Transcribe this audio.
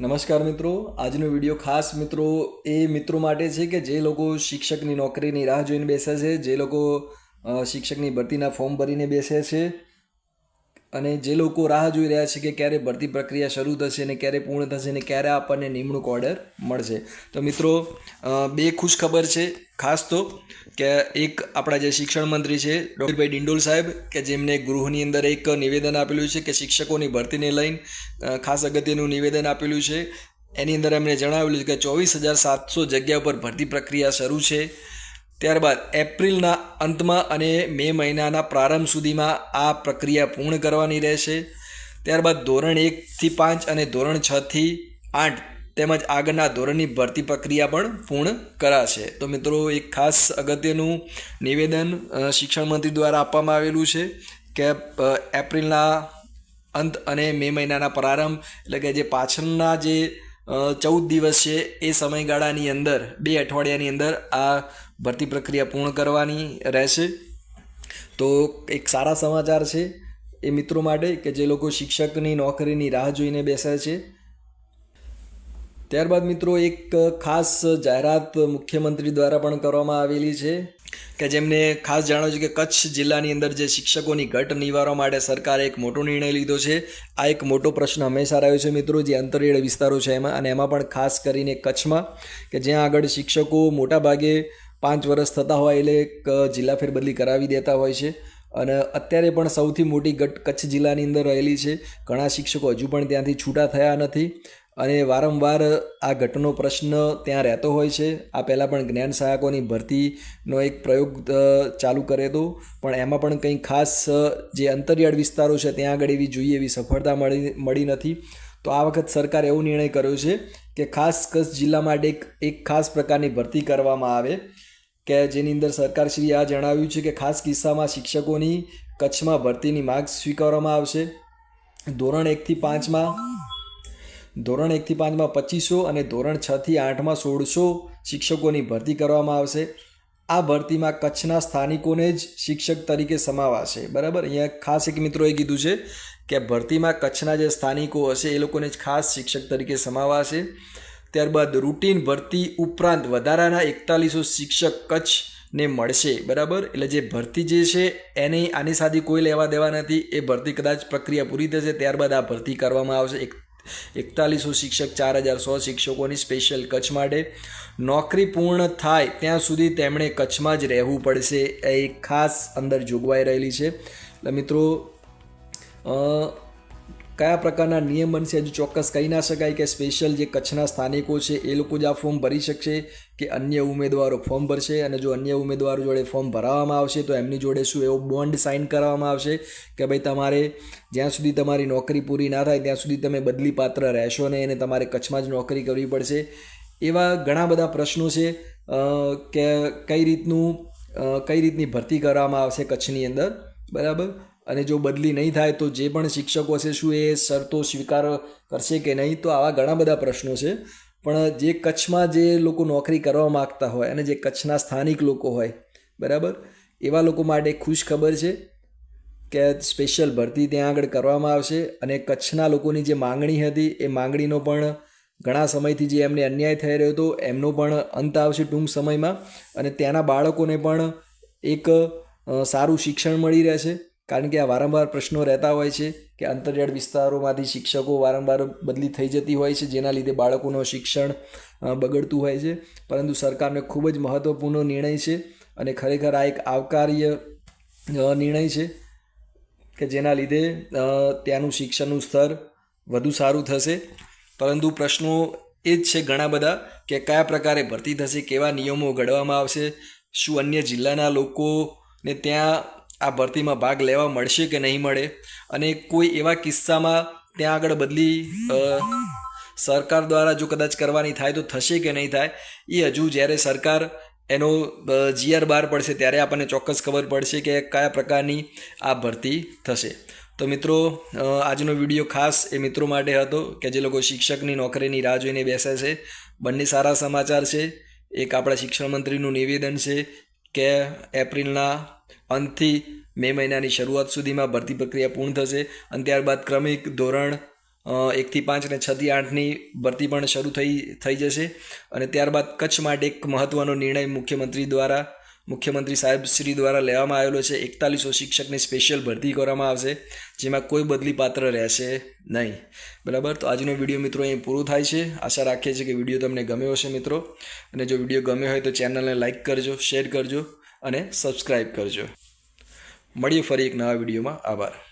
નમસ્કાર મિત્રો. આજનો વીડિયો ખાસ મિત્રો એ મિત્રો માટે છે કે જે લોકો શિક્ષકની નોકરીની રાહ જોઈને બેસે છે, જે લોકો શિક્ષકની ભરતીના ફોર્મ ભરીને બેસે છે. અને જે લોકો રાહ જોઈ રહ્યા છે કે ક્યારે ભરતી પ્રક્રિયા શરૂ થશે ને ક્યારે પૂર્ણ થશે ને ક્યારે આપણને નિમણૂક ઓર્ડર મળશે. તો મિત્રો બે ખુશ ખબર છે. ખાસ તો કે એક આપણા જે શિક્ષણ મંત્રી છે ડૉક્ટરભાઈ ડિંડોલ સાહેબ, કે જેમને ગૃહની અંદર એક નિવેદન આપેલું છે કે શિક્ષકોની ભરતીને લઈને ખાસ અગત્યનું નિવેદન આપેલું છે. એની અંદર એમણે જણાવેલું છે કે ચોવીસ હજાર સાતસો જગ્યા પર ભરતી પ્રક્રિયા શરૂ છે. ત્યારબાદ એપ્રિલના અંતમાં અને મે મહિનાના પ્રારંભ સુધીમાં આ પ્રક્રિયા પૂર્ણ કરવાની રહેશે. ત્યારબાદ ધોરણ એકથી પાંચ અને ધોરણ છથી આઠ તેમજ આગળના ધોરણની ભરતી પ્રક્રિયા પણ પૂર્ણ કરાશે. તો મિત્રો, એક ખાસ અગત્યનું નિવેદન શિક્ષણ મંત્રી દ્વારા આપવામાં આવેલું છે કે એપ્રિલના અંત અને મે મહિનાના પ્રારંભ એટલે કે જે પાછળના જે ચૌદ દિવસ છે. એ સમયગાળાની અંદર, બે અઠવાડિયાની અંદર આ ભરતી પ્રક્રિયા પૂર્ણ કરવાની રહેશે. તો એક સારા સમાચાર છે એ મિત્રો માટે કે જે લોકો શિક્ષકની નોકરીની રાહ જોઈને બેસે છે. ત્યારબાદ મિત્રો એક ખાસ જાહેરાત મુખ્યમંત્રી દ્વારા પણ કરવામાં આવેલી છે. કે જેમને ખાસ જાણો છે કે કચ્છ જિલ્લાની અંદર જે શિક્ષકોની ઘટ નિવારવા માટે સરકારે એક મોટો નિર્ણય લીધો છે. આ એક મોટો પ્રશ્ન હંમેશા રહ્યો છે મિત્રો, જે અંતરિયાળ વિસ્તારો છે એમાં. અને એમાં પણ ખાસ કરીને કચ્છમાં, કે જ્યાં આગળ શિક્ષકો મોટા ભાગે પાંચ વર્ષ થતા હોય એટલે જિલ્લા ફેરબદલી કરાવી દેતા હોય છે. અને અત્યારે પણ સૌથી મોટી ઘટ કચ્છ જિલ્લાની અંદર રહેલી છે. ઘણા શિક્ષકો હજુ પણ ત્યાંથી છૂટા થયા નથી. અને વારંવાર આ ઘટનો પ્રશ્ન ત્યાં રહેતો હોય છે. આ પહેલાં પણ જ્ઞાન સહાયકોની ભરતીનો એક પ્રયોગ ચાલુ કરે હતો. પણ એમાં પણ કંઈ ખાસ જે અંતરિયાળ વિસ્તારો છે ત્યાં આગળ એવી જોઈએ એવી સફળતા મળી મળી નથી. તો આ વખત સરકારે એવો નિર્ણય કર્યો છે કે ખાસ કચ્છ જિલ્લા માટે એક ખાસ પ્રકારની ભરતી કરવામાં આવે. કે જેની અંદર સરકારશ્રીએ આ જણાવ્યું છે કે ખાસ કિસ્સામાં શિક્ષકોની કચ્છમાં ભરતીની માગ સ્વીકારવામાં આવશે. ધોરણ એકથી પાંચમાં ધોરણ એકથી પાંચમાં પચીસો અને ધોરણ છથી આઠમાં સોળસો શિક્ષકોની ભરતી કરવામાં આવશે. આ ભરતીમાં કચ્છના સ્થાનિકોને જ શિક્ષક તરીકે સમાવાશે. બરાબર? અહીંયા ખાસ એક મિત્રોએ કીધું છે કે ભરતીમાં કચ્છના જે સ્થાનિકો હશે એ લોકોને જ ખાસ શિક્ષક તરીકે સમાવાશે. ત્યારબાદ રૂટીન ભરતી ઉપરાંત વધારાના એકતાલીસો શિક્ષક કચ્છને મળશે. બરાબર? એટલે જે ભરતી જે છે એને આની સાથે કોઈ લેવા દેવા નથી. એ ભરતી કદાચ પ્રક્રિયા પૂરી થશે. ત્યારબાદ આ ભરતી કરવામાં આવશે. એક એકતાલીસો શિક્ષક, ચાર હજાર સો શિક્ષકોની સ્પેશિયલ કચ્છ માટે નોકરી પૂર્ણ થાય ત્યાં સુધી તેમણે કચ્છમાં જ રહેવું પડશે. એ ખાસ અંદર જોગવાઈ રહેલી છે. એટલે મિત્રો કયા પ્રકારના નિયમ બનશે? હજુ ચોક્કસ કહી ના શકાય કે સ્પેશિયલ જે કચ્છના સ્થાનિકો છે, એ લોકો જ આ ફોર્મ ભરી શકશે કે અન્ય ઉમેદવારો ફોર્મ ભરશે? અને જો અન્ય ઉમેદવારો જોડે ફોર્મ ભરાવવામાં આવશે, તો એમની જોડે શું એવો બોન્ડ સાઇન કરવામાં આવશે કે ભાઈ તમારે જ્યાં સુધી તમારી નોકરી પૂરી ના થાય, ત્યાં સુધી તમે બદલી પાત્ર રહેશો નહીં અને તમારે કચ્છમાં જ નોકરી કરવી પડશે? એવા ઘણા બધા પ્રશ્નો છે કે કઈ રીતનું કઈ રીતની ભરતી કરવામાં આવશે કચ્છની અંદર? બરાબર? અને જો બદલી નહીં થાય તો જે પણ શિક્ષકો છે શું એ શરતો સ્વીકાર કરશે કે નહીં, તો આવા ઘણા બધા પ્રશ્નો છે. પણ જે કચ્છમાં જે લોકો નોકરી કરવા માગતા હોય અને જે કચ્છના સ્થાનિક લોકો હોય, બરાબર? એવા લોકો માટે ખુશ ખબર છે કે સ્પેશિયલ ભરતી ત્યાં આગળ કરવામાં આવશે અને કચ્છના લોકોની જે માંગણી હતી, એ માંગણીનો પણ ઘણા સમયથી જે એમને અન્યાય થઈ રહ્યો હતો, એમનો પણ અંત આવશે ટૂંક સમયમાં અને ત્યાંના બાળકોને પણ એક સારું શિક્ષણ મળી રહેશે. કારણ કે આ વારંવાર પ્રશ્નો રહેતા હોય છે કે અંતરિયાળ વિસ્તારોમાંથી શિક્ષકો વારંવાર બદલી થઈ જતી હોય છે, જેના લીધે બાળકોનું શિક્ષણ બગડતું હોય છે. પરંતુ સરકારને ખૂબ જ મહત્ત્વપૂર્ણ નિર્ણય છે અને ખરેખર આ એક આવકાર્ય નિર્ણય છે કે જેના લીધે ત્યાંનું શિક્ષણનું સ્તર વધુ સારું થશે. પરંતુ પ્રશ્નો એ જ છે ઘણા બધા કે કયા પ્રકારે ભરતી થશે, કેવા નિયમો ઘડવામાં આવશે, શું અન્ય જિલ્લાના લોકોને ત્યાં આ ભરતીમાં ભાગ લેવા મળશે કે નહીં મળે? અને કોઈ એવા કિસ્સામાં ત્યાં આગળ બદલી સરકાર દ્વારા જો કદાચ કરવાની થાય તો થશે કે નહીં થાય? એ હજુ જ્યારે સરકાર એનો જીઆર બહાર પડશે ત્યારે આપણને ચોક્કસ ખબર પડશે કે કયા પ્રકારની આ ભરતી થશે. તો મિત્રો આજનો વીડિયો ખાસ એ મિત્રો માટે હતો કે જે લોકો શિક્ષકની નોકરીની રાહ જોઈને બેસે છે. બંને સારા સમાચાર છે. એક આપણા શિક્ષણ મંત્રીનું નિવેદન છે. કે એપ્રિલના અંતથી મે મહિનાની શરૂઆત સુધીમાં ભરતી પ્રક્રિયા પૂર્ણ થશે અને ત્યારબાદ ક્રમિક ધોરણ એકથી પાંચ અને છથી આઠની ભરતી પણ શરૂ થઈ થઈ જશે. અને ત્યારબાદ કચ્છ માટે એક મહત્ત્વનો નિર્ણય મુખ્યમંત્રી દ્વારા મુખ્યમંત્રી સાહેબ શ્રી દ્વારા લેવામાં આવેલો છે. એકતાલીસો શિક્ષકની સ્પેશિયલ ભરતી કરવામાં આવશે, જેમાં કોઈ બદલી પાત્ર રહેશે નહીં. બરાબર? તો આજનો વીડિયો મિત્રો અહીં પૂરું થાય છે. આશા રાખીએ છીએ કે વીડિયો તમને ગમ્યો હશે મિત્રો. અને જો વીડિયો ગમ્યો હોય તો ચેનલને લાઇક કરજો, શેર કરજો અને સબસ્ક્રાઈબ કરજો. મળીએ ફરી એક નવા વિડીયોમાં. આભાર.